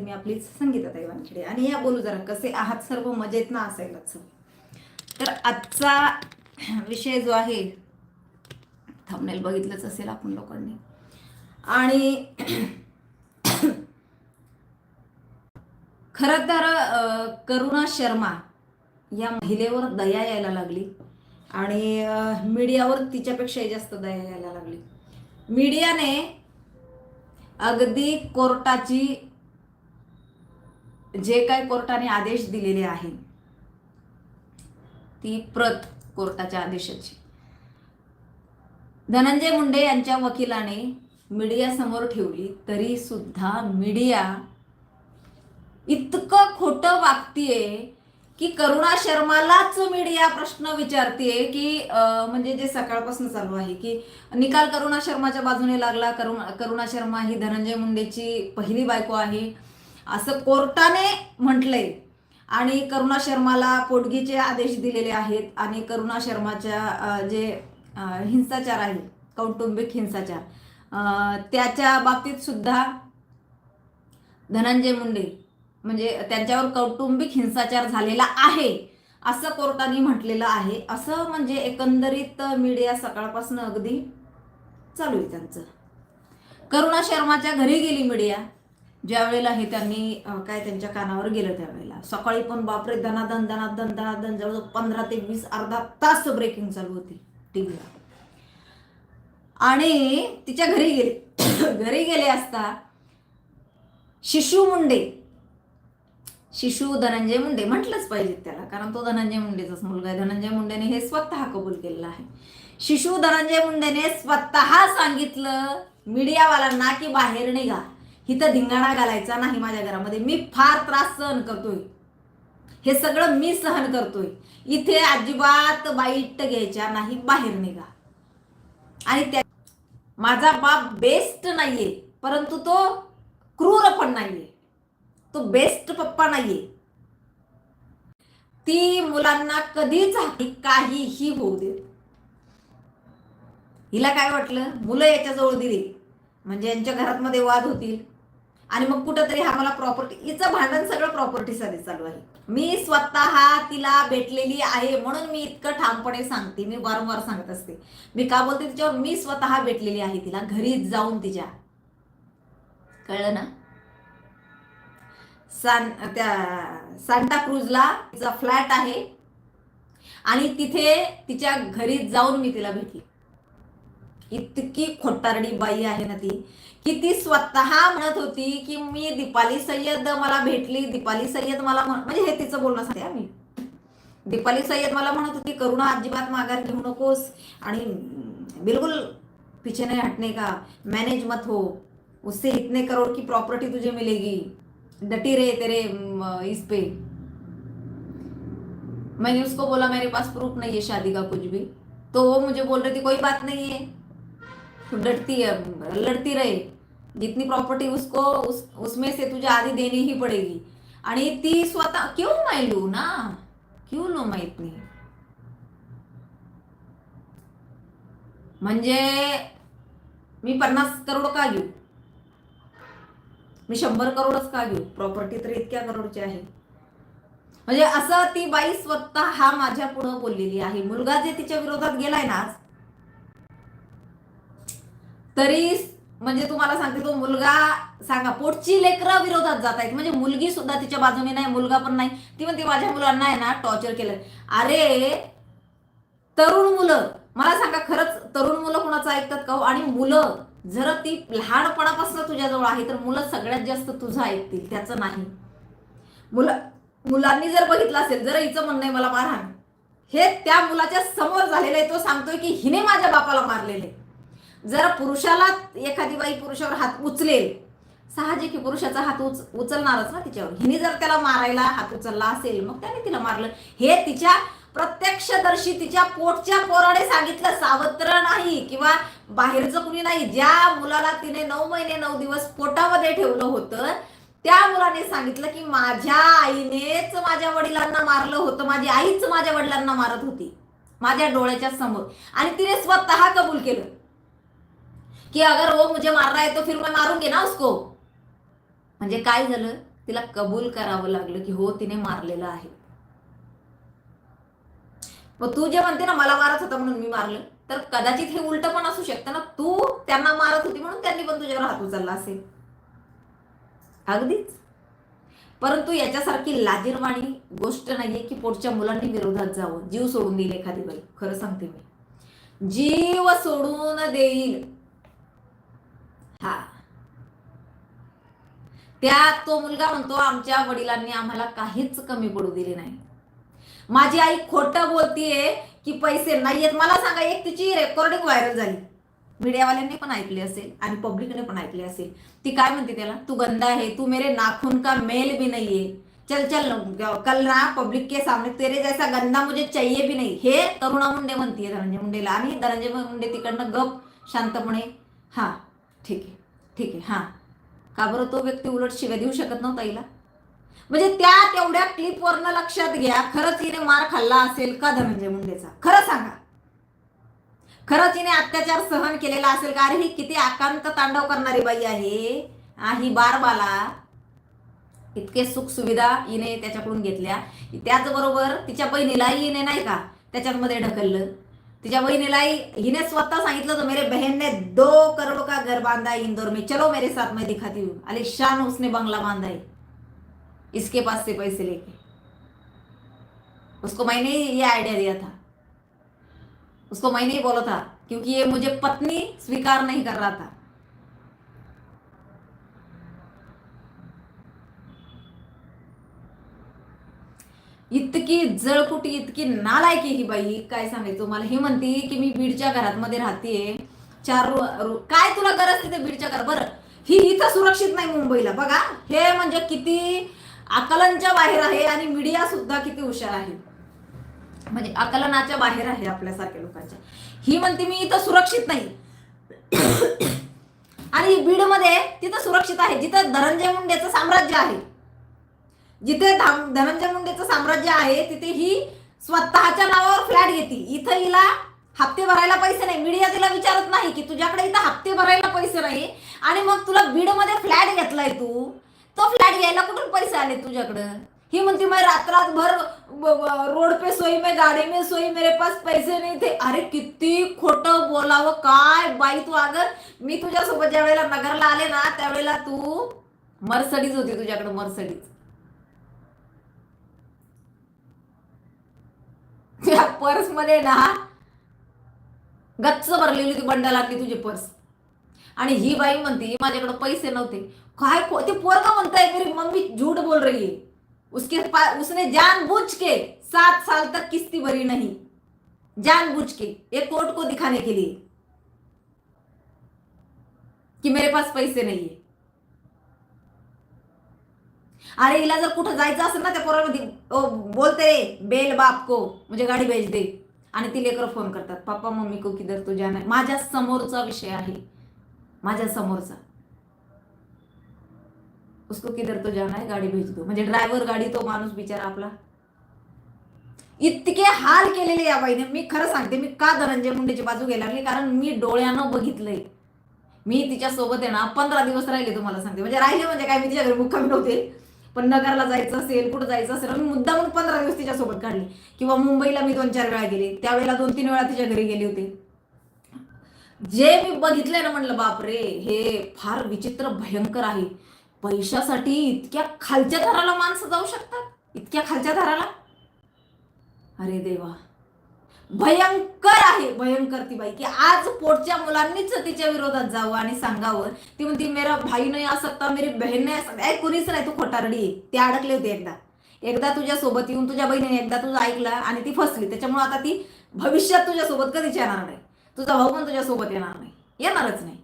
करते मी आपलीच संगीता वानखेडे आणि या बोलू जरा कसे आहात सर्व? मजेत ना असायलाच. तर आजचा विषय जो आहे थंबनेल बघितलंच असेल आपण लोकांनी. आणि खरं तर करुणा शर्मा या महिलेवर दया यायला लागली. आणि मीडियावर तिच्यापेक्षाही जास्त दया यायला लागली. मीडियाने अगदी कोर्टाची जे काही कोर्टाने आदेश दिलेले आहे ती प्रत कोर्टाच्या आदेशाची. धनंजय मुंडे यांच्या वकिलाने मीडिया समोर ठेवली तरी सुद्धा मीडिया इतकं खोटं वागतीये की करुणा शर्मालाच मीडिया प्रश्न विचारतीये की म्हणजे जे सकाळपासून चालू आहे की निकाल करुणा शर्माच्या बाजूने लागला करुणा करुणा शर्मा ही धनंजय मुंडेची पहिली बायको आहे. असं कोर्टाने म्हटलंय. आणि करुणा शर्माला पोटगीचे आदेश दिलेले आहेत आणि करुणा शर्माच्या जे हिंसाचार आहे कौटुंबिक हिंसाचार त्याच्या बाबतीत सुद्धा धनंजय मुंडे म्हणजे त्यांच्यावर कौटुंबिक हिंसाचार झालेला आहे असं कोर्टाने म्हटलेलं आहे. असं म्हणजे एकंदरीत मीडिया सकाळपासून अगदी चालू आहे त्यांचं. करुणा शर्माच्या घरी गेली मीडिया. ज्या वेळेला हे त्यांनी काय त्यांच्या कानावर गेलं त्यावेळेला. सकाळी पण बापरे दनादन दनादन दनादन जवळजवळ पंधरा ते वीस अर्धा तास ब्रेकिंग चालू होती टीव्हीला आणि तिच्या घरी गेले. घरी गेले असता शिशू मुंडे. शिशू धनंजय मुंडे म्हटलंच पाहिजे त्याला कारण तो धनंजय मुंडेचाच मुलगा आहे. धनंजय मुंडेने हे स्वतः कबूल केलेलं आहे. शिशू धनंजय मुंडेने स्वतः सांगितलं मीडियावाल्यांना की बाहेर निघा. इथं धिंगाणा घालायचा नाही माझ्या घरामध्ये. मी फार त्रास सहन करतोय. हे सगळं मी सहन करतोय. इथे अजिबात बाईट घ्यायच्या नाही बाहेर निघा. आणि त्या माझा बाप बेस्ट नाहीये परंतु तो क्रूर पण नाहीये. तो बेस्ट पप्पा नाहीये. ती मुलांना कधीच काहीही होऊ देत. हिला काय वाटलं? मुलं याच्याजवळ दिली. म्हणजे यांच्या घरात मध्ये वाद होतील. आणि मग कुठंतरी हा मला प्रॉपर्टी हिचं भांडण सगळं प्रॉपर्टीसाठी चालू आहे. मी स्वतः तिला भेटलेली आहे म्हणून मी इतकं ठामपणे सांगते मी वारंवार सांगत असते. मी का बोलते तिच्यावर? मी स्वतः भेटलेली आहे तिला घरी जाऊन तिच्या. कळलं ना? सान त्या सांता क्रूजला तिचा फ्लॅट आहे. आणि तिथे तिच्या घरी जाऊन मी तिला भेटली. इतकी खोटारडी बाई आहे ना ती की ती स्वतः म्हणत होती की मी दीपाली सय्यद मला भेटली दीपाली सय्यद मला म्हण- म्हणजे हे तिचं बोलणं सांगते मी दीपाली सय्यद मला म्हणत होती करुणा अजिबात माघार घेऊ नकोस आणि बिलकुल पीछे नहीं हटने का? मैनेज मत हो. उससे इतने करोड़ की प्रॉपर्टी तुझे मिलेगी. डटी रहे तेरे इस पे. मैंने उसको बोला मेरे पास प्रूफ नहीं है शादी का कुछ भी. तो वो मुझे बोल रही थी कोई बात नहीं है. लडती है लड़ती रहे। जितनी प्रॉपर्टी उसको उस उसमें से तुझे आधी देनी ही पड़ेगी। आणि ती स्वतः क्यों मैं लू ना? क्यों लू मैं इतनी? म्हणजे मी पन्नास करोड का घेऊ? मी शंभर करोडच का घेऊ? प्रॉपर्टी तर इतक्या करोडची आहे. म्हणजे असं ती बाई स्वतः हा माझ्या पुढं बोललेली आहे. मुलगा जे तिच्या विरोधात गेलाय ना आज तरी म्हणजे तुम्हाला सांगते तो मुलगा सांगा पोटची लेकरं विरोधात जात आहेत. म्हणजे मुलगी सुद्धा तिच्या बाजूने नाही मुलगा पण नाही. ती म्हणते माझ्या मुलांना आहे ना टॉर्चर केलं अरे तरुण मुलं मला सांगा खरंच तरुण मुलं कुणाचं ऐकतात का हो? आणि मुलं जर ती लहानपणापासून तुझ्याजवळ आहे तर मुलं सगळ्यात जास्त तुझं ऐकतील त्याचं नाही. मुलं मुलांनी जर बघितलं असेल जर हिचं म्हणणं आहे मला मारहाण. हे त्या मुलाच्या समोर झालेलं आहे तो सांगतोय की हिने माझ्या बापाला मारलेले जर पुरुषाला एखादी बाई पुरुषावर हात उचलेल साहजिक पुरुषाचा हात उच उचलणारच ना तिच्यावर. हिने जर त्याला मारायला हात उचलला असेल मग त्याने तिला मारलं. हे तिच्या प्रत्यक्षदर्शी तिच्या पोटच्या पोराने सांगितलं सावत्र नाही किंवा बाहेरचं कुणी नाही. ज्या मुलाला तिने नऊ महिने नऊ दिवस पोटामध्ये ठेवलं होतं त्या मुलाने सांगितलं की माझ्या आईनेच माझ्या वडिलांना मारलं होतं. माझी आईच माझ्या वडिलांना मारत होती. माझ्या डोळ्याच्या समोर. आणि तिने स्वतः कबूल केलं. कि अगर वो मुझे मार रहा है तो फिर मैं मारूंगी ना उसको? म्हणजे काय झालं? तिला कबूल करावं लागलं की हो तिने मारलेलं आहे. मग तू जे म्हणते ना मला मारत होता म्हणून मी मारलं. तर कदाचित हे उलट पण असू शकतं ना. तू त्यांना मारत होती म्हणून त्यांनी पण तुझ्यावर हात उचलला असेल. अगदीच. परंतु याच्यासारखी लाजीरवाणी गोष्ट नाहीये की पोटच्या मुलांनी विरोधात जावं. जीव सोडून देईल एखादी बाई. खरं सांगते मी. जीव सोडून देईल. हा. त्यात तो मुलगा म्हणतो आमच्या वडिलांनी आम्हाला काहीच कमी पडू दिले नाही. माझी आई खोटं बोलतीये की पैसे नाहीयेत मला सांगा एक तिची रेकॉर्डिंग व्हायरल झाली. मीडियावाल्यांनी पण ऐकली असेल आणि पब्लिकने पण ऐकली असेल. ती काय म्हणते त्याला? तू गंदा आहे तू मेरे नाखून का मेल भी नाही है चल चल कल ना पब्लिक के सामने. तेरे जैसा गंदा मुझे चाहिए भी नाही. हे तरुणा मुंडे म्हणतीये धनंजय मुंडेला. आणि धनंजय मुंडे तिकडनं गप शांतपणे हा ठीक आहे. ठीक आहे. हा. का बरं तो व्यक्ती उलट शिव्या देऊ शकत नव्हता हिला? म्हणजे त्या तेवढ्या क्लिपवरनं लक्षात घ्या खरंच हिने मार खाल्ला असेल का धनंजय मुंडेचा? खरं सांगा. खरंच हिने अत्याचार सहन केलेला असेल का? अरे ही किती आकांत तांडव करणारी बाई आहे. हा, ही बारबाला. इतके सुख सुविधा हिने त्याच्याकडून घेतल्या. त्याचबरोबर तिच्या बहिणीलाही हिने नाही का त्याच्यामध्ये ढकललं. तिच्या बहिणीला हिने स्वतः सांगितलं तो मेरे बहन ने दो करोड़ का घर बांधा है इंदौर में. चलो मेरे साथ, मैं दिखाती हूँ. अलिशान उसने बंगला बांधा है, इसके पास से पैसे लेके। उसको मैंने ही ये आइडिया दिया था। उसको मैंने ही बोला था, क्योंकि ये मुझे पत्नी स्वीकार नहीं कर रहा था। इतकी जळकुटी इतकी नालायकी ही बाई. काय सांगायचं मला ही म्हणते की मी बीडच्या घरात मध्ये राहते चार रू रू- काय तुला गरज तिथे बीडच्या घर बरं ही इथं सुरक्षित नाही मुंबईला. बघा हे म्हणजे किती आकलनच्या बाहेर आहे आणि मीडिया सुद्धा किती हुशार आहे. म्हणजे आकलनाच्या बाहेर आहे आपल्यासारख्या लोकांच्या. ही म्हणते मी इथं सुरक्षित नाही. आणि बीडमध्ये तिथं सुरक्षित आहे. जिथं धनंजय मुंडेचं साम्राज्य आहे. जिथे धनंजय मुंडेचं साम्राज्य आहे तिथे ही स्वतःच्या नावावर फ्लॅट घेते. इथं हिला हप्ते भरायला पैसे नाही. मीडिया तिला विचारत नाही की तुझ्याकडे इथं हप्ते भरायला पैसे नाही आणि मग तुला बीडमध्ये फ्लॅट घेतलाय तू. तो फ्लॅट घ्यायला कुठून पैसे आले तुझ्याकडं? ही म्हणते मग रात भर रोड पे सोई में गाडी में सोई मेरे पास पैसे नाही थे. अरे किती खोटं बोलावं. काय बाई तू अगर मी तुझ्यासोबत ज्या वेळेला नगरला आले ना त्यावेळेला तू मर्सडीज होती तुझ्याकडे मर्सडीज. त्या पर्समध्ये ना गच्च भरलेली होती बंडलातली तुझी पर्स. आणि ही बाई म्हणते माझ्याकडे पैसे नव्हते. काय ते पोरगा म्हणताय मेरी मम्मी झूठ बोल रही है उसके पा- उसने जानबूझ के सात साल तक किस्ती भरी नहीं. जानबूझ के एक कोर्ट को दिखाने के लिए कि मेरे पास पैसे नहीं है। अरे हिला जर कुठं जायचं असेल ना त्या पोरामध्ये बोलते रे बेल बाप को म्हणजे गाडी भेज दे. आणि ती लेकर फोन करतात. पप्पा मम्मी को किधर तो जाणार माझ्या समोरचा विषय आहे. माझ्या समोरचा. उसको किधर तो जाना है? गाडी भेज दो. म्हणजे ड्रायव्हर गाडी तो माणूस बिचारा आपला. इतके हाल केलेले या बाईने. मी खरं सांगते मी का धनंजय मुंडेची बाजू घ्यायला लागली? कारण मी डोळ्यानं बघितलंय. मी तिच्या सोबत आहे ना पंधरा दिवस राहिले तुम्हाला सांगते. म्हणजे राहिले म्हणजे काय? मी तिच्या घरी मुक्कामी नव्हते. पण नगरला जायचं असेल कुठं जायचं असेल मी मुद्दा म्हणून पंधरा दिवस तिच्यासोबत काढले. किंवा मुंबईला मी दोन चार वेळा गेले. त्यावेळेला दोन तीन वेळा तिच्या घरी गेले होते. जे मी बघितलंय ना म्हणलं बापरे हे फार विचित्र भयंकर आहे. पैशासाठी इतक्या खालच्या थराला माणसं जाऊ शकतात? इतक्या खालच्या थराला? अरे देवा. भयंकर आहे. भयंकर ती बाई की आज पोटच्या मुलांनीच तिच्या विरोधात जावं आणि सांगावं. ती म्हणती मेरा भाई नाही आ सकता मेरी बहीण नाही असत सकता. ऐ कुणीच नाही तू खोटारडी ते अडकले होते एकदा. एकदा तुझ्या सोबत येऊन तुझ्या बहिणीने एकदा तुझं ऐकलं आणि ती फसली. त्याच्यामुळे आता ती भविष्यात तुझ्या सोबत कधीच येणार नाही. तुझा भाऊ पण तुझ्या सोबत येणार नाही. येणारच नाही.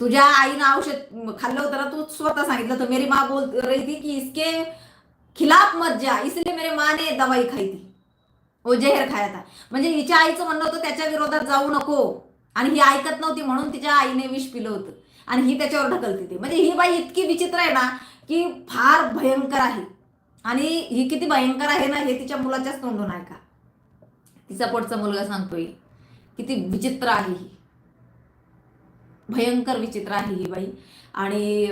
तुझ्या आईनं औषध खाल्लं होतं ना तू स्वतः सांगितलं तर मेरी माँ बोल रही थी की इसके खिलाफ मत जा इसलिए मेरे माँ ने दवाई खाई थी. हो जहर खायचा म्हणजे हिच्या आईचं म्हणणं होतं त्याच्या विरोधात जाऊ नको. आणि ही ऐकत नव्हती म्हणून तिच्या आईने विष पिलं होतं. आणि ही त्याच्यावर ढकलते ती. म्हणजे ही बाई इतकी विचित्र आहे ना की फार भयंकर आहे. आणि ही किती भयंकर आहे ना हे तिच्या मुलाच्याच तोंडून ऐका. तिचा पोटचा मुलगा सांगतोय किती विचित्र आहे ही. भयंकर विचित्र आहे ही बाई. आणि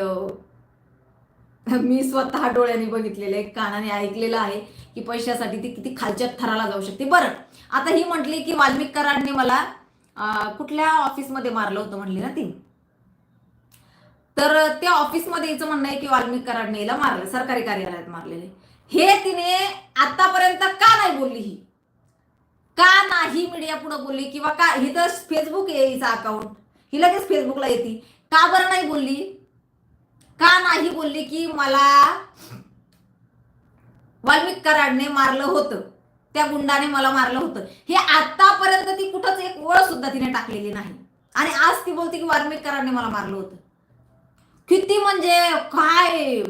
मी स्वतः डोळ्यांनी बघितलेलं आहे कानाने ऐकलेलं आहे की पैशासाठी ती किती खालच्या थराला जाऊ शकते. बरं आता ही म्हटली की वाल्मिक कराडने मला कुठल्या ऑफिसमध्ये मारलं होतं म्हणली ना ती? तर त्या ऑफिसमध्ये हिचं म्हणणं आहे की वाल्मिक कराडने हिला मारलं सरकारी कार्यालयात मारलेले. हे तिने आतापर्यंत का नाही बोलली ही? का नाही मीडिया पुढे बोलली? किंवा का ही तर फेसबुक आहे हिचा अकाउंट ही लगेच फेसबुकला येते. का बरं नाही बोलली? का नाही बोलली की मला वाल्मिक कराडने मारलं होतं? त्या गुंडाने मला मारलं होतं. हे आतापर्यंत ती कुठंच एक ओळ सुद्धा तिने टाकलेली नाही. आणि आज ती बोलते की वाल्मिक कराडने मला मारलं होतं. किती म्हणजे काय?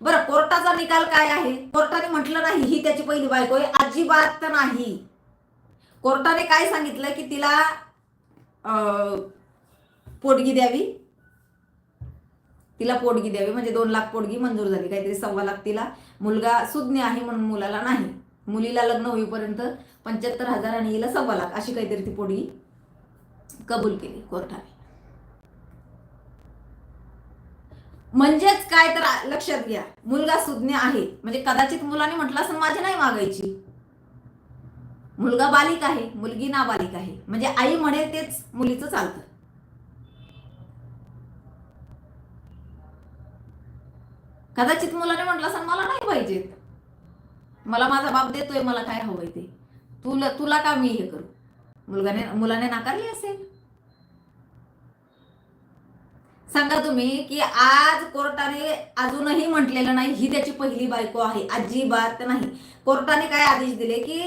बरं कोर्टाचा निकाल काय आहे? कोर्टाने म्हटलं नाही ही त्याची पहिली बायको आहे. अजिबात नाही. कोर्टाने काय सांगितलं की तिला अं, पोटगी द्यावी? तिला पोटगी द्यावी म्हणजे दोन लाख पोटगी मंजूर झाली. काहीतरी सव्वा लाख तिला. मुलगा सुज्ञ आहे म्हणून मुलाला नाही. मुलीला लग्न होईपर्यंत पंच्याहत्तर हजार आणि हिला सव्वा लाख अशी काहीतरी ती पोटगी कबूल केली कोर्टाने. म्हणजेच काय तर लक्षात घ्या. मुलगा सुज्ञ आहे. म्हणजे कदाचित मुलाने म्हटलं असं माझी नाही मागायची. मुलगा बालिक आहे. मुलगी नाबालिक आहे. म्हणजे आई म्हणे तेच मुलीचं चालतं. कदाचित मुलाने म्हटलं असं मला नाही पाहिजेत. मला माझा बाप देतोय मला काय हवंय ते. तुला तुला का मी हे करू? मुलगाने मुलाने नाकारली असेल. सांगा तुम्ही की आज कोर्टाने अजूनही म्हटलेलं नाही ही त्याची पहिली बायको आहे. अजिबात नाही. कोर्टाने काय आदेश दिले की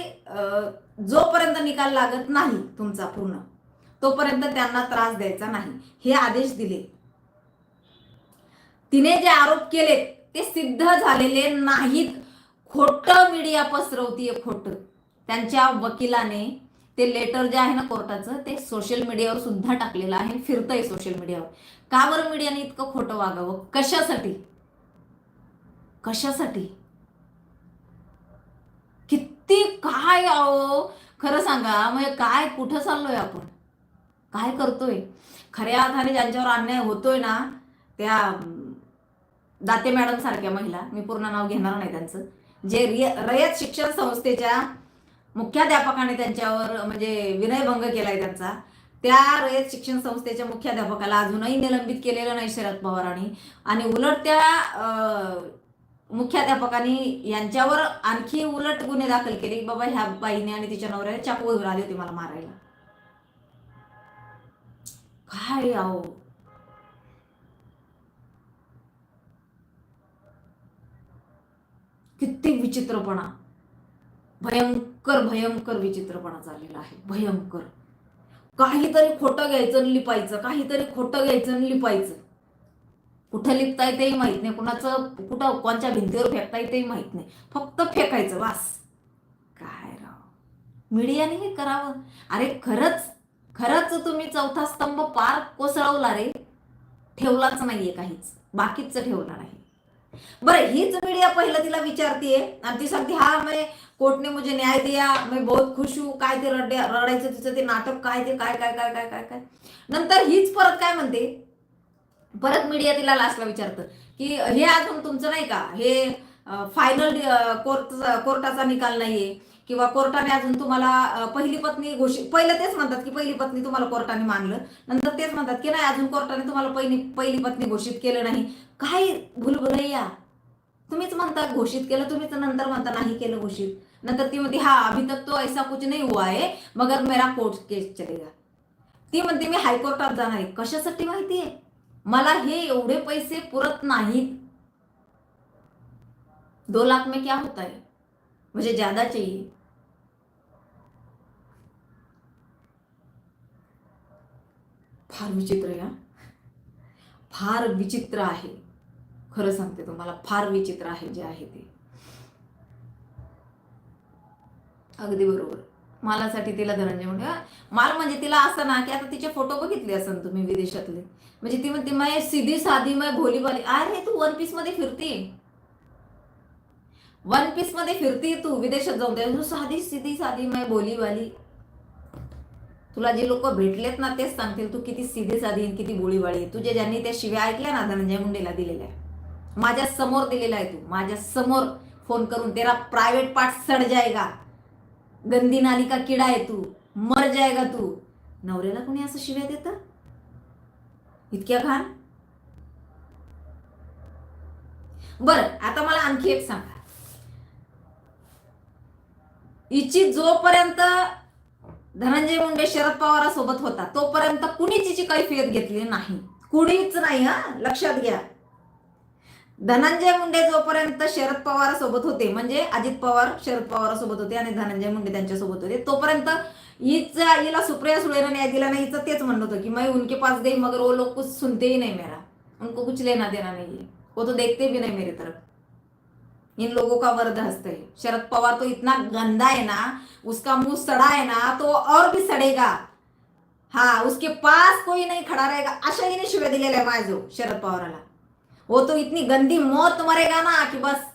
जोपर्यंत निकाल लागत नाही तुमचा पूर्ण तोपर्यंत त्यांना त्रास द्यायचा नाही. हे आदेश दिले. तिने जे आरोप केले ते सिद्ध झालेले नाहीत. खोटं मीडिया पसरवतीये खोटं. त्यांच्या वकिलाने ते लेटर जे आहे ना कोर्टाचं ते सोशल मीडियावर सुद्धा टाकलेलं आहे फिरतंय सोशल मीडियावर का बरं मीडियाने इतकं खोटं वागावं? कशासाठी? कशासाठी? किती काय आहो? खरं सांगा म्हणजे काय कुठं चाललोय आपण? काय करतोय? खऱ्या अर्थाने ज्यांच्यावर अन्याय होतोय ना त्या दाते मॅडम सारख्या महिला मी पूर्ण नाव घेणार नाही त्यांचं. जे रिय रयत शिक्षण संस्थेच्या मुख्याध्यापकाने त्यांच्यावर म्हणजे विनयभंग केलाय त्यांचा त्या रयत शिक्षण संस्थेच्या मुख्याध्यापकाला अजूनही निलंबित केलेलं नाही शरद पवारांनी आणि उलट त्या मुख्याध्यापकांनी यांच्यावर आणखी उलट गुन्हे दाखल केले की बाबा ह्या बाईने आणि तिच्या नवऱ्याने चाकू घेऊन आली होती मला मारायला. काय अहो? कित्येक विचित्रपणा. भयंकर भयंकर विचित्रपणा चाललेला आहे. भयंकर. काहीतरी खोटं घ्यायचं आणि लिपायचं. काहीतरी खोटं घ्यायचं आणि लिपायचं. कुठं लिपता येतेही माहीत नाही. कुणाचं कुठं कोणच्या भिंतीवर फेकता येतेही माहीत नाही. फक्त फेकायचं वास काय राव? मीडियाने हे करावं. अरे खरंच खरंच तुम्ही चौथा स्तंभ पार कोसळवला रे. ठेवलाच नाहीये काहीच. बाकीच ठेवला नाही. बरं हीच मीडिया पहिलं तिला विचारतीये. आणि ती सांगते हा मैं कोर्टने मुझे न्याय दिया मी बहुत खुश हूँ. काय ते रडे रडायचं तिचं ते नाटक काय ते काय काय काय काय काय काय? नंतर हीच परत काय म्हणते? परत मीडिया तिला लास्टला विचारतं की हे अजून तुमचं नाही का? हे फायनल कोर्ट कोर्टाचा निकाल नाहीये. किंवा कोर्टाने अजून तुम्हाला पहिली पत्नी घोषित पहिलं तेच म्हणतात की पहिली पत्नी तुम्हाला कोर्टाने मानलं. नंतर तेच म्हणतात की नाही अजून कोर्टाने तुम्हाला पहिली पहिली पत्नी घोषित केलं नाही. काय भुलभुलैया तुम्हीच म्हणता घोषित केलं तुम्हीच नंतर म्हणता नाही केलं घोषित. नंतर ती म्हणते हा अभी तक तो ऐसा कुछ नहीं हुआ है मगर मेरा कोर्ट केस चलेगा. ती म्हणते मी हायकोर्टात जाणार आहे. कशासाठी माहितीये मला हे एवढे पैसे पुरत नाहीत. दो लाख में क्या होता है? म्हणजे मुझे ज्यादा चाहिए फार विचित्र या. फार विचित्र आहे. खरं सांगते तुम्हाला फार विचित्र आहे जे आहे ते. अगदी बरोबर. मालासाठी तिला धनंजय म्हणजे माल म्हणजे तिला असं ना की आता तिचे फोटो बघितले असन तुम्ही विदेशातले. म्हणजे ती म्हणते मैं सीधी साधी मैं भोलीबाली अरे तू वन पीसमध्ये फिरते? वन पीसमध्ये फिरते तू विदेशात जाऊन दे तू साधी सीधी साधी मय बोलीवाली तुला जे लोक भेटलेत ना तेच सांगतील तू किती सीधी साधी किती बोळीवाळी तुझे ज्यांनी त्या शिव्या ऐकल्या ना धनंजय मुंडेला दिलेल्या. माझ्यासमोर दिलेला आहे तू. माझ्यासमोर फोन करून तेरा प्रायव्हेट पार्ट सड जायगा. गंदी नाली का किडा आहे तू. मर जायगा तू. नवऱ्याला कोणी असं शिव्या देतं? इतक्या घाण? बरं आता मला आणखी एक सांगा. हिची जोपर्यंत धनंजय मुंडे शरद पवारासोबत होता तोपर्यंत कुणीच हिची कैफियत घेतली नाही. कुणीच नाही हा? लक्षात घ्या. धनंजय मुंडे जोपर्यंत शरद पवार सोबत होते म्हणजे अजित पवार शरद पवार सोबत होते आणि धनंजय मुंडे त्यांच्यासोबत होते तोपर्यंत हिचा हिला सुप्रिया सुळेनं न्याय दिला नाही हिचं तेच म्हणत होतं की मैं उनके पास गई मगर वो लोग कुछ सुनते ही नहीं मेरा. उनको कुछ लेना देना नहीं है. वो तो देखते भी नहीं मेरी तरफ. इन लोगों का वर्द हस्त है. शरद पवार तो इतना गंदा है ना उसका मुंह सड़ा है ना तो और भी सड़ेगा. हाँ उसके पास कोई नहीं खड़ा रहेगा अशा हिने शिव्या दिलेल्या आहे माझो शरद पवाराला. वो तो इतनी गंदी मौत मरेगा ना कि बस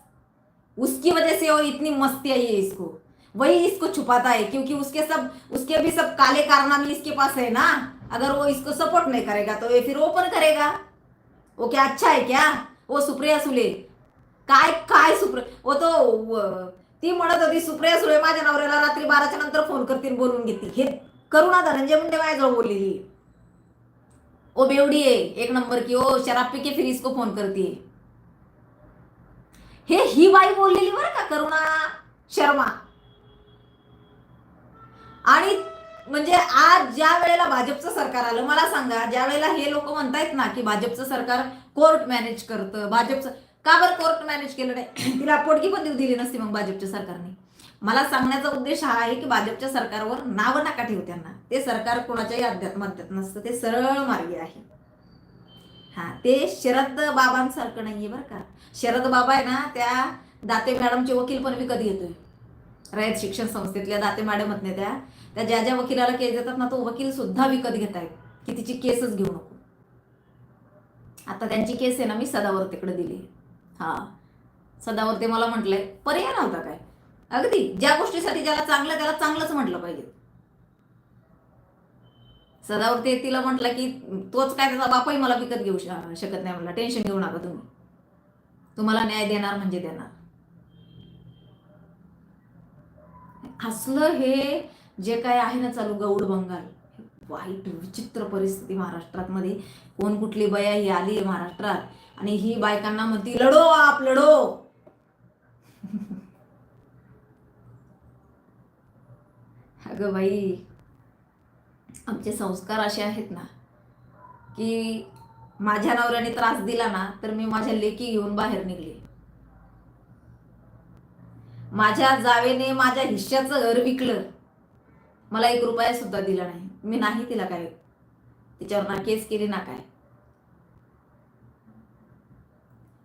उसकी वजह से वो इतनी मस्ती आई है इसको। वही इसको छुपाता है क्योंकि उसके सब उसके भी सब काले कारनामे इसके पास है ना। अगर वो इसको सपोर्ट नहीं करेगा तो ये फिर ओपन करेगा। वो क्या अच्छा है क्या? वो सुप्रिया सुले। काय काय सुप्र वो तो ती म्हणत होती सुप्रिया सुळे माझ्या नवऱ्याला रात्री बाराच्या नंतर फोन करतील बोलून घेतील. हे करुणा धनंजय मुंडे माझ्याजवळ बोललेली. ओ बेवडी है एक नंबर की ओ शराब पी के फिर इसको फोन करती हे ही बाई बोललेली बरं का करुणा शर्मा. आणि म्हणजे आज ज्या वेळेला भाजपचं सरकार आलं मला सांगा ज्या वेळेला हे लोक म्हणतायत ना की भाजपचं सरकार कोर्ट मॅनेज करतं भाजपचं का बरं कोर्ट मॅनेज केलं नाही? तिला पोटगी पण देऊ दिली नसती मग भाजपच्या सरकारने. मला सांगण्याचा उद्देश हा आहे की भाजपच्या सरकारवर नावं नका ठेवू त्यांना. ते सरकार कोणाच्याही अध्यात्म नसतं. ते सरळ मार्गी आहे. हा ते शरद बाबांसारखं नाहीये बरं का. शरद बाबा आहे ना त्या दाते मॅडमचे वकील पण विकत घेतोय रयत शिक्षण संस्थेतल्या दाते मॅडम आहेत ना त्या. त्या ज्या ज्या वकिलाला केस देतात ना तो वकील सुद्धा विकत घेत आहे. की तिची केसच घेऊ नको. आता त्यांची केस आहे ना मी सदावर्तेकडे दिली. हा. सदावर्ते मला म्हटलंय पर्याय नव्हता काय? अगदी ज्या गोष्टीसाठी ज्याला चांगलं त्याला चांगलंच म्हटलं पाहिजे. सदावरती तिला म्हटलं की तोच काय त्याचा बापही मला विकत घेऊ शकत नाही म्हटलं टेन्शन घेऊ नका तुम्ही. तुम्हाला न्याय देणार म्हणजे देणार. असलं हे जे काय आहे ना चालू गौड बंगाल वाईट विचित्र परिस्थिती महाराष्ट्रात मध्ये कोण कुठली बया ही आली महाराष्ट्रात आणि ही बायकांना म्हणती लढो आप लढो. अगं बाई आमचे संस्कार असे आहेत ना की माझ्या नवऱ्याने त्रास दिला ना तर मी माझ्या लेकी घेऊन बाहेर निघले. माझ्या जावेने माझ्या हिश्श्याचं घर विकलं. मला एक रुपया सुद्धा दिला नाही. मी नाही तिला काय तिच्यावर ना केस केली ना काय.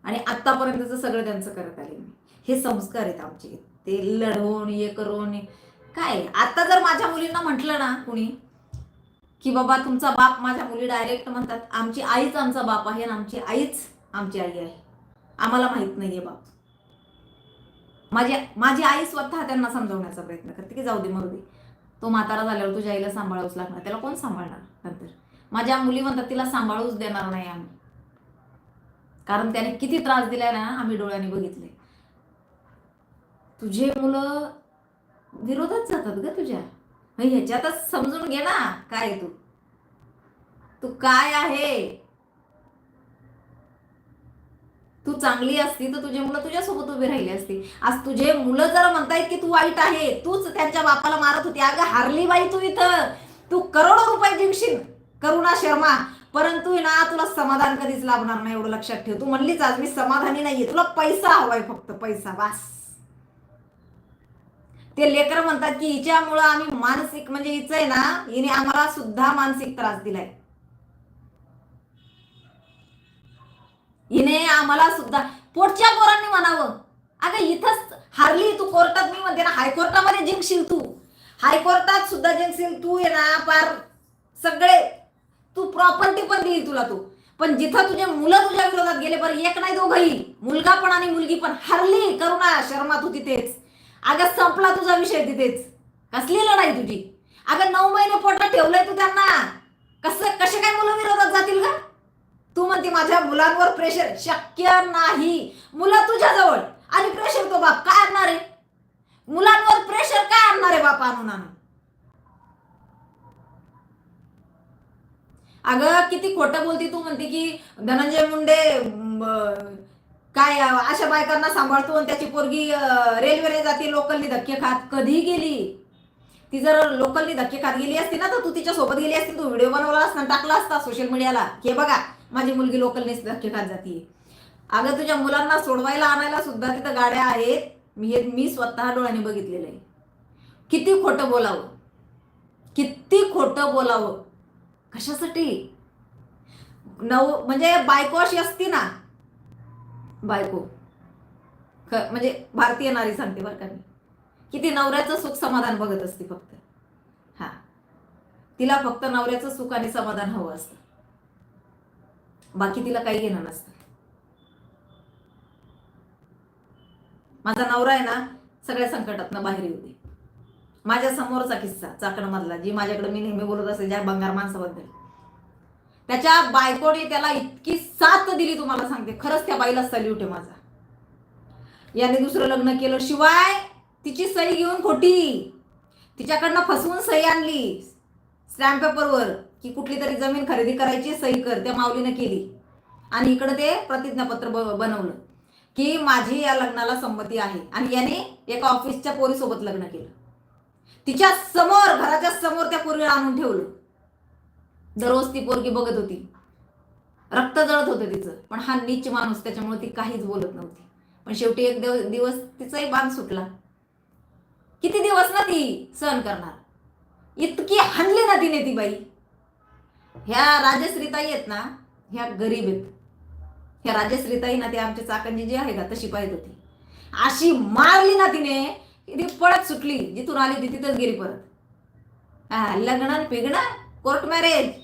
आणि आतापर्यंतच सगळं त्यांचं करत आले मी. हे संस्कार आहेत आमचे. ते लढवून हे करून काय? आता जर माझ्या मुलींना म्हटलं ना कुणी की बाबा तुमचा बाप माझ्या मुली डायरेक्ट म्हणतात आमची आईच आमचा बाप आहे आणि आमची आईच आमची आई आहे. आम्हाला माहीत नाहीये बाप. माझी माझी आई स्वतः त्यांना समजवण्याचा प्रयत्न करते की जाऊ दे मरू दे. तो म्हातारा झाल्यावर तुझ्या आईला सांभाळावंच लागणार. त्याला कोण सांभाळणार नंतर? माझ्या मुली म्हणतात तिला सांभाळूच देणार नाही आम्ही. कारण त्याने किती त्रास दिलाय ना आम्ही डोळ्यांनी बघितले तुझे मुलं विरोधात जातात ग तुझ्या. मग ह्याच्यातच समजून घे ना काय तू. तू काय आहे? तू चांगली असती तर तुझे मुलं तुझ्यासोबत उभी राहिली असती आज तुझे मुलं जर म्हणतायत की तू वाईट आहे तूच त्यांच्या बापाला मारत होती. अगं हारली बाई तू इथं. तू करोडो रुपये जिंकशील करुणा शर्मा. परंतु ना तुला समाधान कधीच लाभणार नाही एवढं लक्षात ठेव. तू म्हणलीच आज मी समाधानी नाहीये. तुला पैसा हवाय फक्त पैसा बास. ते लेकर म्हणतात की हिच्यामुळं आम्ही मानसिक म्हणजे हिचं आहे ना हिने आम्हाला सुद्धा मानसिक त्रास दिलाय. हिने आम्हाला सुद्धा पोटच्या पोरांनी म्हणावं अगं इथंच हारली तू कोर्टात. मी म्हणते ना हायकोर्टामध्ये जिंकशील तू. हायकोर्टात सुद्धा जिंकशील तू ये ना पार सगळे. तू प्रॉपर्टी पण देईल तुला तू. पण जिथं तुझे मुलं तुझ्या विरोधात गेले बरं एक नाही दोघही. मुलगा पण आणि मुलगी पण हरली करुणा शर्मा तू तिथेच. अगं संपला तुझा विषय तिथेच. कसली लढाई तुझी? अगं नऊ महिने पोटात ठेवलंय तू त्यांना. कसं कसे काय मुलं विरोधात जातील का तू म्हणते माझ्या मुलांवर प्रेशर शक्य नाही. मुलं तुझ्या जवळ आणि प्रेशर तो बाप काय आणणार आहे? मुलांवर प्रेशर काय आणणार आहे बाप आणून आणून? अगं किती खोटं बोलती तू म्हणते की धनंजय मुंडे काय अशा बायकांना सांभाळतो आणि त्याची पोरगी रेल्वेने जाते लोकलनी धक्के खात. कधी गेली ती जर लोकलनी धक्के खात गेली असती ना तर तू तिच्या सोबत गेली असती तू व्हिडिओ बनवला असता टाकला असता सोशल मीडियाला हे बघा माझी मुलगी लोकलनीच धक्के खात जाते अगं तुझ्या मुलांना सोडवायला आणायला सुद्धा तिथं गाड्या आहेत. मी हे मी स्वतः डोळ्याने बघितलेलं आहे. किती खोटं बोलावं. किती खोटं बोलावं. कशासाठी? नऊ म्हणजे बायको अशी असती ना बायको. ख म्हणजे भारतीय नारी सांगते बरं का मी. की ती नवऱ्याचं सुख समाधान बघत असते फक्त. हा. तिला फक्त नवऱ्याचं सुख आणि समाधान हवं असतं. बाकी तिला काही घेणं नसतं. माझा नवरा आहे ना सगळ्या संकटातनं बाहेर येऊ दे. माझ्या समोरचा किस्सा चाकणमधला जी माझ्याकडे मी नेहमी बोलत असते ज्या बंगार माणसाबद्दल. त्याच्या बायकोने त्याला इतकी साथ दिली तुम्हाला सांगते. खरंच त्या बाईला सल्यूट आहे माझा. याने दुसरं लग्न केलं शिवाय तिची सही घेऊन खोटी. तिच्याकडनं फसवून सही आणली. स्टॅम्प पेपरवर की कुठली तरी जमीन खरेदी करायची सही कर त्या माऊलीनं केली. आणि इकडं ते प्रतिज्ञापत्र बनवलं की माझी या लग्नाला संमती आहे. आणि याने एका ऑफिसच्या पोरीसोबत लग्न केलं. तिच्या समोर घराच्या समोर त्या पोरीला आणून ठेवलं. दररोज ती पोरगी बघत होती. रक्त जळत होतं तिचं. पण हा नीच माणूस त्याच्यामुळे ती काहीच बोलत नव्हती. पण शेवटी एक दिवस तिचाही बांध सुटला. किती दिवस ना ती सहन करणार? इतकी हाणली ना तिने ती बाई. ह्या राजश्रीताई आहेत ना ह्या गरीब आहेत. ह्या राजश्रीताई ना ती आमच्या चाकणजी जी आहे का तशी पाहिजे होती. अशी मारली ना तिने ती पळत सुटली. जिथून आली ती तिथंच गेली परत. हा, लग्न आणि पिगणं कोर्ट मॅरेज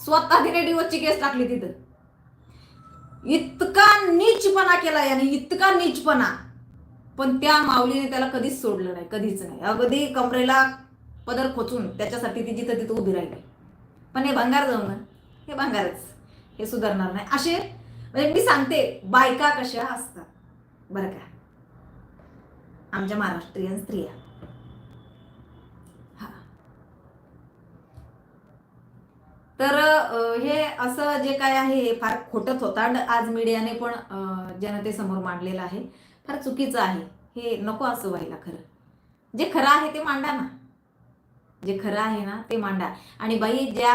स्वतः तिने डिवोर्सची केस टाकली तिथं. इतका नीचपणा केला याने इतका नीचपणा. पण त्या माऊलीने त्याला कधीच सोडलं नाही कधीच नाही. अगदी कमरेला पदर खोचून त्याच्यासाठी ती जिथं तिथं उभी राहिली. पण हे भंगार जाऊ ना हे भंगारच. हे सुधारणार नाही. असे म्हणजे मी सांगते बायका कशा असतात. बरं का? आमच्या महाराष्ट्रीयन स्त्रिया हा तर अ, हे असं जे काय आहे हे फार खोटं होता आज मीडियाने पण जनतेसमोर मांडलेलं आहे. फार चुकीचं आहे. हे नको असं व्हायला खरं. जे खरं आहे ते मांडा ना. जे खरं आहे ना ते मांडा. आणि बाई ज्या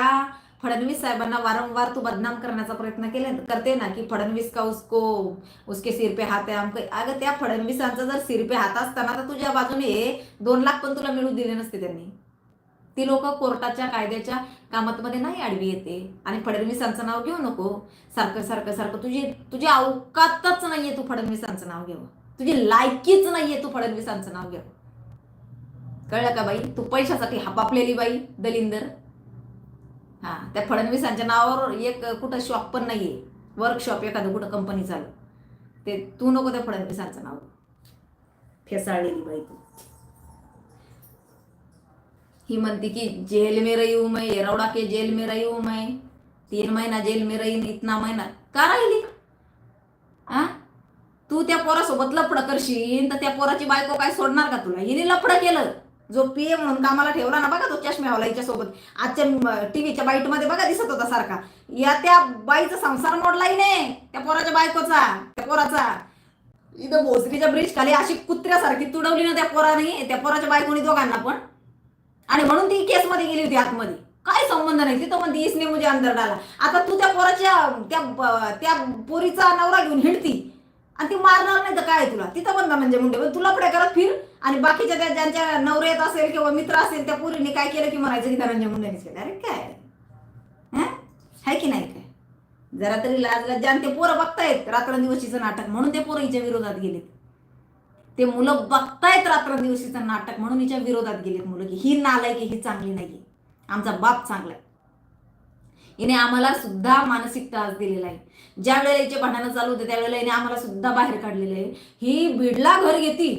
फडणवीस साहेबांना वारंवार तू बदनाम करण्याचा प्रयत्न केले करते ना की फडणवीस का उसको उसके सिर पे हात आहे आमक. अगं त्या फडणवीसांचा जर सिर पे हात असताना तर तुझ्या बाजूने दोन लाख पण तुला मिळू दिले नसते त्यांनी. ती लोक कोर्टाच्या कायद्याच्या कामातमध्ये नाही आडवी येते. आणि फडणवीसांचं नाव घेऊ नको. सारखं सारखं सारखं. तुझी तुझी अवकातच नाहीये तू फडणवीसांचं नाव घेऊ तुझी लायकीच नाहीये तू फडणवीसांचं नाव घेऊ कळलं का बाई? तू पैशासाठी हापापलेली बाई दलिंदर. हा त्या फडणवीसांच्या नावावर एक कुठं शॉप पण नाहीये. वर्कशॉप एखादं कुठं कंपनी चालू. ते तू नको त्या फडणवीसांचं नाव फेसाळलेली बाई तू. ही म्हणती की जेल में रही हूं मैं येरवडा के जेल में रही हूं मैं तीन महिना जेल में रही इतना महिना का राहिली? आ? तू त्या पोरासोबत लफड करशील तर त्या पोराची बायको काय सोडणार का तुला? हिने लफड केलं. जो पीए म्हणून कामाला ठेवला ना बघा तो चष्म्यावाला हिच्यासोबत. आजच्या टीव्हीच्या बाईटमध्ये बघा दिसत होता सारखा. या त्या बाईचा संसार मोडला हिने त्या पोराच्या बायकोचा त्या पोराचा. इथं भोसरीच्या ब्रिज खाली अशी कुत्र्यासारखी तुडवली ना त्या पोराने त्या पोराच्या बायकोनी दोघांना पण. आणि म्हणून ती केसमध्ये गेली होती आतमध्ये. काय संबंध नाही तिथं म्हणते इसने मुझे अंदर डाला. आता तू त्या पोराच्या त्या त्या पोरीचा नवरा घेऊन हिंडती. आणि ती मारणार नाही तर काय तुला? तिथं पण म्हणजे मुंडे. पण तुला पुढे करत फिर. आणि बाकीच्या त्या ज्यांच्या नवऱ्यात असेल किंवा मित्र असेल त्या पोरीने काय केलं की म्हणायचं की धनंजय मुंडेनेच केलं? अरे काय? हाय की नाही काय? जरा तरी लाज लज्जा ते पोरं बघतायत रात्रंदिवशीचं नाटक. म्हणून ते पोरं हिच्या विरोधात गेलेत. ते मुलं बघतायत रात्रंदिवशीचं नाटक म्हणून हिच्या विरोधात गेलेत मुलं की ही नालाय की ही चांगली नाही आमचा बाप चांगला आहे. हिने आम्हाला सुद्धा मानसिक त्रास दिलेला आहे. ज्या वेळेला हिचे भांडणं चालू होते त्यावेळेला हिने आम्हाला सुद्धा बाहेर काढलेले आहे. ही बीडला घर घेती.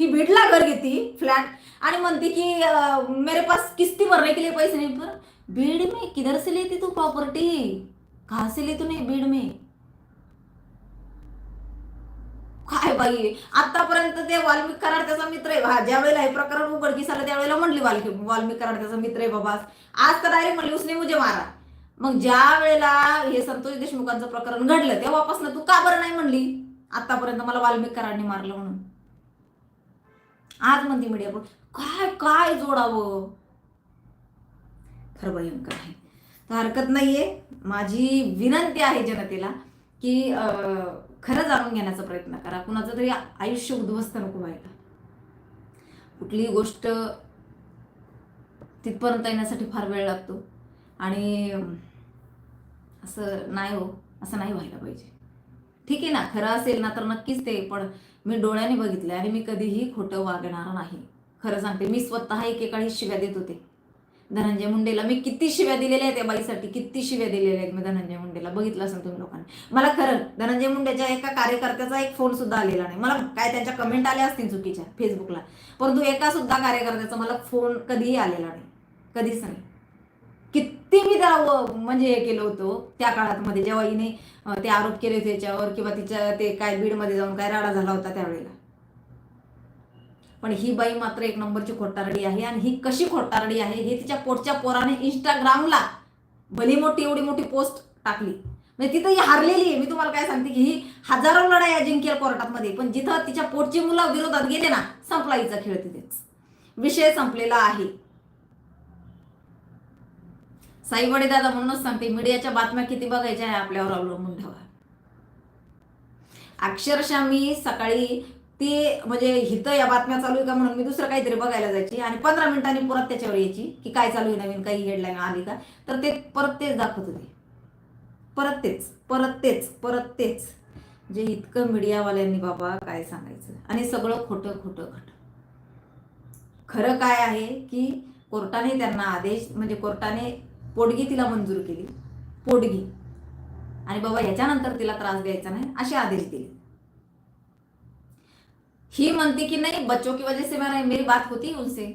ही बीडला घर घेती फ्लॅट. आणि म्हणते की मेरे पास किस्ती भरने के लिए पैसे नहीं पर बीड में किधर से लेती तू प्रॉपर्टी? कहा से ले तूने बीड में? काय बाई? आतापर्यंत ते वाल्मिक कराड त्याचा मित्र आहे. हा, ज्या वेळेला हे प्रकरण उघडकीस आलं त्यावेळेला म्हणली वाल्मिक वाल्मिक कराड त्याचा मित्र आहे बाबा. आज तर डायरेक्ट म्हणली उसने मुझे मारा. मग ज्या वेळेला हे संतोष देशमुखांचं प्रकरण घडलं तेव्हापासून तू का बरं नाही म्हणली? आतापर्यंत मला वाल्मिक कराडने मारलं म्हणून. आज म्हणते मीडिया काय काय जोडावं? खरं भयंकर आहे. तर हरकत नाहीये. माझी विनंती आहे जनतेला की अं, खरं जाणून घेण्याचा प्रयत्न करा. कुणाचं तरी आयुष्य उद्ध्वस्त नको व्हायला. कुठलीही गोष्ट तिथपर्यंत येण्यासाठी फार वेळ लागतो. आणि असं नाही हो असं नाही व्हायला पाहिजे. ठीक आहे ना खरं असेल ना तर नक्कीच ते पण मी डोळ्याने बघितले आणि मी कधीही खोटं वागणार नाही. खरं सांगते मी स्वतः एकेकाळी शिव्या देत होते. धनंजय मुंडेला. मी किती शिव्या दिलेल्या आहेत त्या बाईसाठी किती शिव्या दिलेल्या आहेत मी धनंजय मुंडेला. बघितलं असेल तुम्ही लोकांनी. मला खरं धनंजय मुंडेच्या एका कार्यकर्त्याचा एक फोन सुद्धा आलेला नाही. मला काय त्यांच्या कमेंट आल्या असतील चुकीच्या फेसबुकला परंतु एका सुद्धा कार्यकर्त्याचा मला फोन कधीही आलेला नाही. कधीच नाही. किती मी त्याला म्हणजे हे केलं होतं त्या काळात मध्ये जेव्हा हिने ते आरोप केले होते त्याच्यावर किंवा तिच्या ते काय बीडमध्ये जाऊन काय राडा झाला होता त्यावेळेला. पण ही बाई मात्र एक नंबरची खोटारडी आहे आणि ही कशी खोटारडी आहे हे तिच्या पोटच्या पोराने इंस्टाग्रामला भली मोठी एवढी मोठी पोस्ट टाकली. म्हणजे तिथं ही हारलेली आहे. मी तुम्हाला काय सांगते की ही हजारो लढाई अजिंक्य कोर्टामध्ये पण जिथं तिच्या पोटची मुलं विरोधात गेले ना संपला हिचा खेळ तिथेच. विषय संपलेला आहे. साईवडे दादा म्हणूनच सांगते मीडियाच्या बातम्या किती बघायच्या आहे आपल्यावर अवलंबून ठेवा. अक्षरशः मी सकाळी ती म्हणजे हिथं या बातम्या चालू आहे का म्हणून मी दुसरं काहीतरी बघायला जायची. आणि पंधरा मिनिटांनी परत त्याच्यावर यायची की काय चालू आहे नवीन काही हेडलाईन आली का? तर ते परत तेच दाखवत होते परत तेच परत तेच परत तेच. जे इतकं मीडियावाल्यांनी बाबा काय सांगायचं? आणि सगळं खोटं खोटं खोटं. खरं काय आहे की कोर्टाने त्यांना आदेश म्हणजे कोर्टाने पोटगी तिला मंजूर केली. पोटगी. आणि बाबा याच्यानंतर तिला त्रास द्यायचा नाही असे आदेश दिले. ही म्हणती कि नहीं बच्चों की वजह से मेरा मेरी बात होती है उनसे।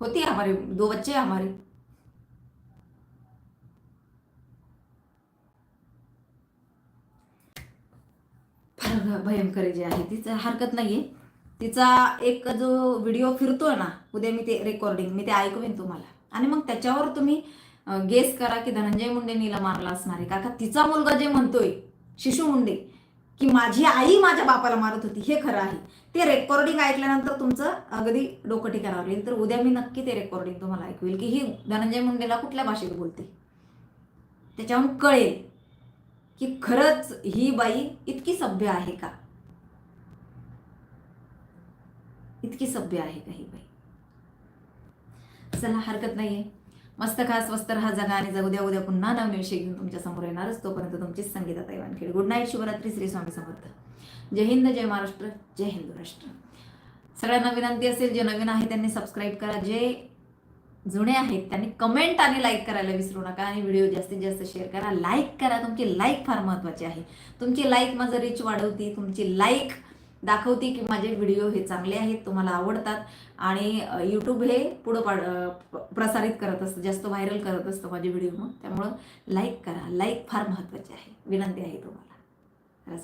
होती है हमारे दो बच्चे हैं हमारे। फार भयंकर जे आहे तिचं हरकत नाहीये. तिचा एक जो व्हिडिओ फिरतोय ना उद्या मी ते रेकॉर्डिंग मी ते ऐकवेन तुम्हाला. आणि मग त्याच्यावर तुम्ही गेस करा की धनंजय मुंडे नीला मारला असणार आहे. का का तिचा मुलगा जे म्हणतोय शिशू मुंडे की माझी आई माझ्या बापाला मारत होती हे खरं आहे. ते रेकॉर्डिंग ऐकल्यानंतर तुमचं अगदी डोकं ठिकाणावर येईल तर उद्या मी नक्की ते रेकॉर्डिंग तुम्हाला ऐकवेल की ही धनंजय मुंडेला कुठल्या भाषेत बोलते? त्याच्याहून कळेल की खरंच ही बाई इतकी सभ्य आहे का? इतकी सभ्य आहे का ही बाई? चला हरकत नाहीये. मस्त खा स्वस्त राहा जगा आणि जगू द्या उद्या पुन्हा नवीन विषय घेऊन तुमच्यासमोर येणारच. तोपर्यंत तुमचीच संगीता तैवानखेड गुड नाईट शिवरात्री श्री स्वामी समर्थ. जय हिंद जय महाराष्ट्र जय हिंदू राष्ट्र सगळ्यांना विनंती असेल जे नवीन आहे त्यांनी सबस्क्राईब करा. जे जुने आहेत त्यांनी कमेंट आणि लाईक करायला विसरू नका आणि व्हिडिओ जास्तीत जास्त शेअर करा. लाईक करा. तुमची लाईक फार महत्त्वाची आहे. तुमची लाईक माझं रिच वाढवती. तुमची लाईक दाखवते की माझे व्हिडिओ हे चांगले आहेत तुम्हाला आवडतात. आणि यूट्यूब हे पुढं पाड प्रसारित करत असतं जास्त व्हायरल करत असतं माझे व्हिडिओ मग. त्यामुळं लाईक करा. लाईक फार महत्त्वाची आहे. विनंती आहे तुम्हाला. खरं